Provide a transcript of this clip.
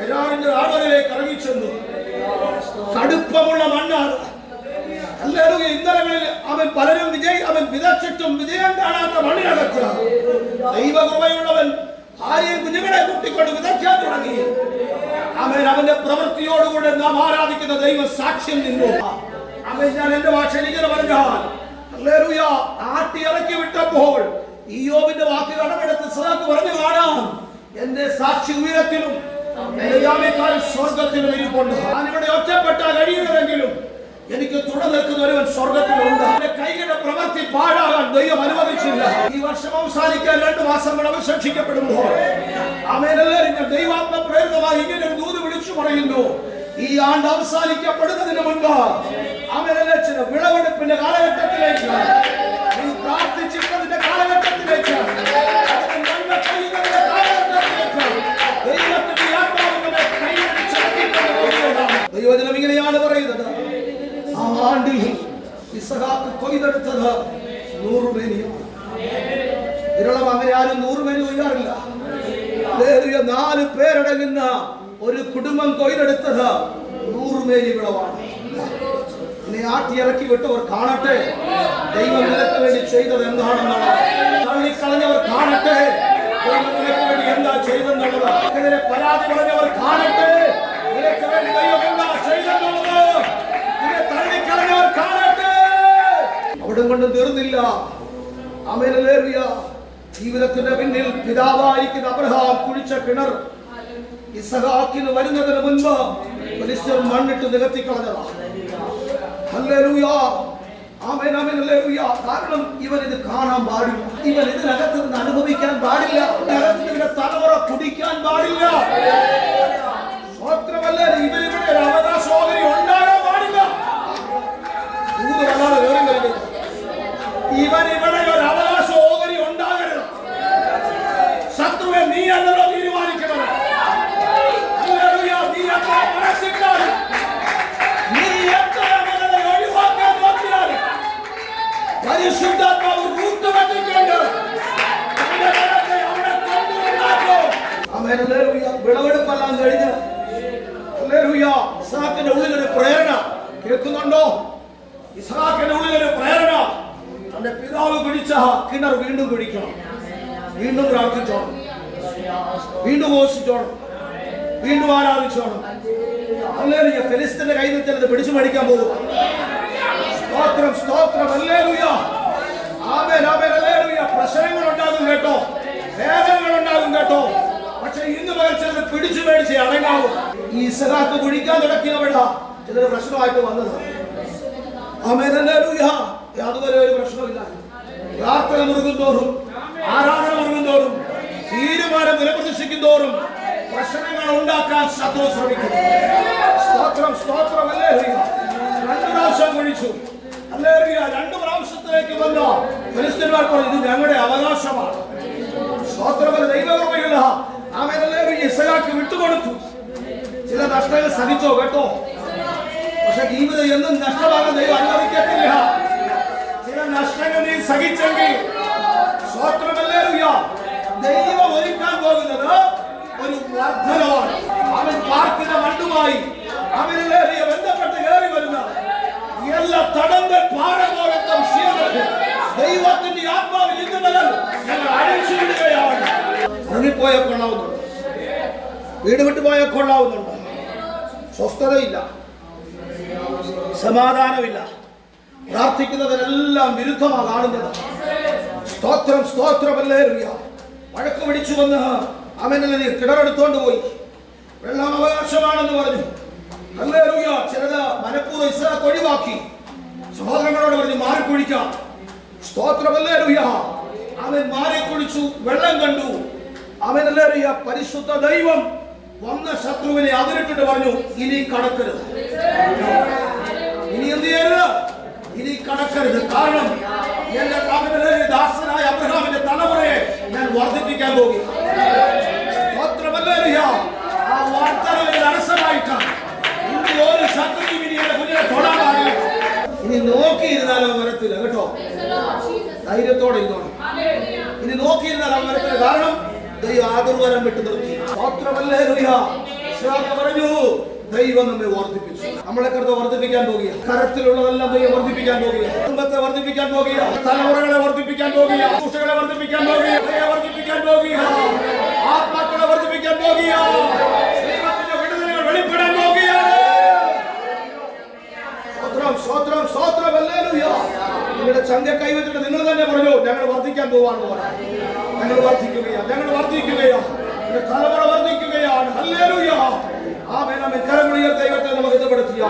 കരാറിന്റെ ആടലിലേക്ക് ഇറങ്ങിച്ചെന്നു. കടുപ്പമുള്ള മണ്ണാണ്. അല്ലേലൂയ ഇന്നലങ്ങളിൽ അവൻ പലരും വിജയി അവൻ വിതച്ചിട്ടും വിജയം കാണാത്ത മണ്ണിനകത്ത് ദൈവകൃപയുള്ളവൻ ഭാര്യയും കുഞ്ഞുങ്ങളെ കൂട്ടിക്കൊണ്ട് വിതയ്ക്കാൻ തുടങ്ങി. അവൻ അവന്റെ പ്രവൃത്തിയോടുകൂടെ നാം ആരാധിക്കുന്ന ദൈവ സാക്ഷ്യം നിന്നു. അവൻ ഞാൻ എന്റെ ഭാഷ ഇങ്ങനെ പറഞ്ഞാൽ ആട്ടി ഇറക്കി വിട്ടപ്പോൾ ഈയോബിന്റെ വാക്ക് അടമെടുത്ത് സദാക്ക് പറഞ്ഞു കാണാം. എന്റെ സാക്ഷി ഉയരത്തിലും സ്വർഗത്തിലും ഇരിപ്പുണ്ട് ഞാനിവിടെ ഒറ്റപ്പെട്ടാൽ കഴിയുന്നതെങ്കിലും എനിക്ക് തുണ നിൽക്കുന്ന ഒരുവൻ സ്വർഗത്തിലുണ്ട്. എന്റെ കൈകളുടെ പ്രവൃത്തി പാഴാകാൻ ദൈവം അനുവദിച്ചില്ല. ഈ വർഷം അവസാനിക്കാൻ രണ്ട് മാസം കൂടെ അവശേഷിക്കപ്പെടുമ്പോൾ ആമേനെല്ലാവരും ഞാൻ ദൈവാത്മ പ്രേരിതമായി ഇങ്ങനെ ഒരു ദൂത് വിളിച്ചു പറയുന്നു ഈ ആണ്ട് അവസാനിക്കപ്പെടുന്നതിന് മുൻപ് അവനെല്ലാം ചില വിളവെടുപ്പിന്റെ കാലഘട്ടത്തിലേക്ക് ദൈവജനം ഇങ്ങനെയാണ് പറയുന്നത്. ആ ആണ്ടിൽ ഇസഹാക്ക് കൊയ്തെടുത്തത് നൂറുമേനിയാണ് വിരളം അങ്ങനെ ആരും നൂറുമേനി കൊയ്യാറില്ല. ഹല്ലേലൂയ. നാല് പേരടങ്ങുന്ന ഒരു കുടുംബം കൊയ്തെടുത്തത് നൂറുമേനി വിളവാണ്. എന്നെ ആട്ടി ഇറക്കി വിട്ടവർ കാണട്ടെ. ദൈവം നിനക്ക് വേണ്ടി ചെയ്തത് എന്താണെന്നുള്ളത്. തള്ളിക്കളഞ്ഞവർ കാണട്ടെ. ദൈവം നിനക്ക് വേണ്ടി എന്താ ചെയ്തെന്നുള്ളത് പരാതി പറഞ്ഞവർ കാണട്ടെ നിനക്ക് വേണ്ടി ദൈവം എന്താ ചെയ്തെന്നുള്ളത് നിന്നെ തള്ളിക്കളഞ്ഞവർ കാണട്ടെ അവിടം കൊണ്ട് തീർന്നില്ല. അമേലേറിയ ജീവിതത്തിന്റെ പിന്നിൽ പിതാവായിരിക്കുന്ന അബ്രഹാം കുഴിച്ച കിണർ ഇസഹാക്കിന് വരുന്നതിന് മുൻപ് മനുഷ്യർ മണ്ണിട്ട് നികത്തി കളഞ്ഞതാ കാരണം ഇവൻ ഇത് കാണാൻ പാടില്ല. ഇവൻ ഇതിനകത്ത് നിന്ന് അനുഭവിക്കാൻ പാടില്ല. തലമുറ കുടിക്കാൻ പാടില്ല. കേൾക്കുന്നുണ്ടോ ഇസ്ഹാക്കിന്റെ ഉള്ളിൽ ഒരു പ്രേരണ. തന്റെ പിതാവ് കുഴിച്ച കിണർ വീണ്ടും കുഴിക്കണം വീണ്ടും പ്രാർത്ഥിച്ചോണം. വീണ്ടും ഘോഷിച്ചോണം വീണ്ടും ആരാധിച്ചോണം. ഹല്ലേലൂയ. ഫെലിസ്തീന്റെ കയ്യിൽ നിന്ന് ചിലത് പിടിച്ചു മേടിക്കാൻ പോകും സ്തോത്രം സ്തോത്രം. ഹല്ലേലൂയ. ആമേൻ ആമേൻ. ഹല്ലേലൂയ. പ്രശ്നങ്ങൾ ഉണ്ടാകും കേട്ടോ. വേദനകൾ ഉണ്ടാകും കേട്ടോ. പക്ഷെ ഇന്ന് മുതൽ ചിലത് പിടിച്ചു മേടിച്ച് അടങ്ങാവും. ഈ ഇസഹാക്ക് കുഴിക്കാൻ തുടക്കിയവഴ ചിലത് പ്രശ്നമായിട്ട് വന്നത്. അതുവരെ ഒരു പ്രാർത്ഥന മുറുകും തോറും ആരാധന മുറുകും തോറും തീരുമാനം വിലപ്രതിഷ്ഠിക്കും തോറും പ്രശ്നങ്ങൾ ഉണ്ടാക്കാൻ ശത്രു ശ്രമിക്കും സ്തോത്രം സ്തോത്രം ഹല്ലേലൂയ. രണ്ട് രണ്ട് പ്രാവശ്യത്തിലേക്ക് വന്ന? ഫിലിസ്തീൻമാർ ഇത് ഞങ്ങളുടെ അവകാശമാണ് സ്തോത്രമല്ല ദൈവകൃപയില്ല ആമേൻ ഹല്ലേലൂയ ഇസഹാക്ക് വിട്ടുകൊടുത്തു ചില നഷ്ടങ്ങൾ സഹിച്ചോ കേട്ടോ പക്ഷെ ജീവിതം എന്നും നഷ്ടമാകാൻ ദൈവം അനുവദിക്കത്തില്ല ചില നഷ്ടങ്ങൾ നീ സഹിച്ചെങ്കിൽ ദൈവം ഒരുക്കാൻ പോകുന്നത് ഒരു വർധനമാണ് അവൻ പാർക്കുന്ന മണ്ണുമായി അവനിലേറിയ ബന്ധപ്പെട്ട് കയറി വരുന്ന എല്ലാ തടങ്കൽ പാറപോലത്തെ വിഷയങ്ങൾക്ക് ദൈവത്തിന്റെ ആത്മാവിൽ ഇന്ന് മുതൽ ഞങ്ങൾ അഴിച്ചു വിടുകയാണ് ഇറങ്ങിപ്പോയ കൊള്ളാവുന്നുണ്ട്. വീട് വിട്ടു പോയ കൊള്ളാവുന്നുണ്ട്. സ്വസ്ഥതയില്ല. സമാധാനമില്ല. പ്രാർത്ഥിക്കുന്നതിനെല്ലാം വിരുദ്ധമാണ് കാണുന്നത് സ്തോത്രം സ്തോത്രമല്ലേ വഴക്ക് പിടിച്ചു വന്ന് അവനെ കിണറെടുത്തോണ്ട് പോയി. വെള്ളം അവകാശമാണെന്ന് പറഞ്ഞു. അല്ലേ ചിലത് മനഃപൂർവം ഇസ്ലാക്ക് ഒഴിവാക്കി. സഹോദരങ്ങളോട് പറഞ്ഞു മാറിക്കുഴിക്കാം സ്തോത്രമല്ലേ അവൻ മാറിക്കുഴിച്ചു വെള്ളം കണ്ടു. അവനല്ലേ പരിശുദ്ധ ദൈവം വന്ന ശത്രുവിനെ അതിരിട്ടിട്ട് പറഞ്ഞു ഇനി കടക്കരുത്. ഇനി എന്ത് ചെയ്യരുത്? ഇനി കടക്കരുത്. കാരണം എന്റെ ദാസനായ അബ്രഹാമിന്റെ തലമുറയെ ഞാൻ വർദ്ധിപ്പിക്കാൻ പോകും ആ വാർത്തകളിൽ അരസമായിട്ട് ഇനി ഒരു ശത്രുവും ഇനി എന്റെ കുഞ്ഞിനെ പാടില്ല ഇനി നോക്കിയിരുന്നാലോ വരത്തില്ല കേട്ടോ? ധൈര്യത്തോടെ ഇരുന്നോണം. ഇനി നോക്കിയിരുന്നാൽ അവൻ വരത്തില്ല. കാരണം ദൈവം ആദർവരം വിട്ടു നിർത്തി. മാത്രമല്ലേ പറഞ്ഞു ദൈവം നമ്മെ വർദ്ധിപ്പിച്ചു. നമ്മളെ കരുത്ത് വർദ്ധിപ്പിക്കാൻ പോകുക കരത്തിലുള്ളതെല്ലാം ദൈവം വർദ്ധിപ്പിക്കാൻ പോകുക കുടുംബത്തെ വർദ്ധിപ്പിക്കാൻ പോകുക തലമുറകളെ വർദ്ധിപ്പിക്കാൻ പോകുക കുട്ടികളെ വർദ്ധിപ്പിക്കാൻ പോകുക വർദ്ധിപ്പിക്കാൻ പോകുക ആത്മാക്കളെ വർദ്ധിപ്പിക്കാൻ പോകുക നിങ്ങളുടെ ചങ്ക കൈവച്ചിട്ട് നിങ്ങൾ തന്നെ പറഞ്ഞു ഞങ്ങൾ വർദ്ധിക്കാൻ പോവാണ് ഞങ്ങൾ വർദ്ധിക്കുകയാണ്. ഞങ്ങൾ വർദ്ധിക്കുകയാണ്. തലമുറ വർദ്ധിക്കുകയാണ്. ഹല്ലേലൂയ. ആമേൻ ആമേൻ കരമുളിയ ദൈവത്തെ നമുക്ക് ഇഷ്ടപ്പെടുത്തിയ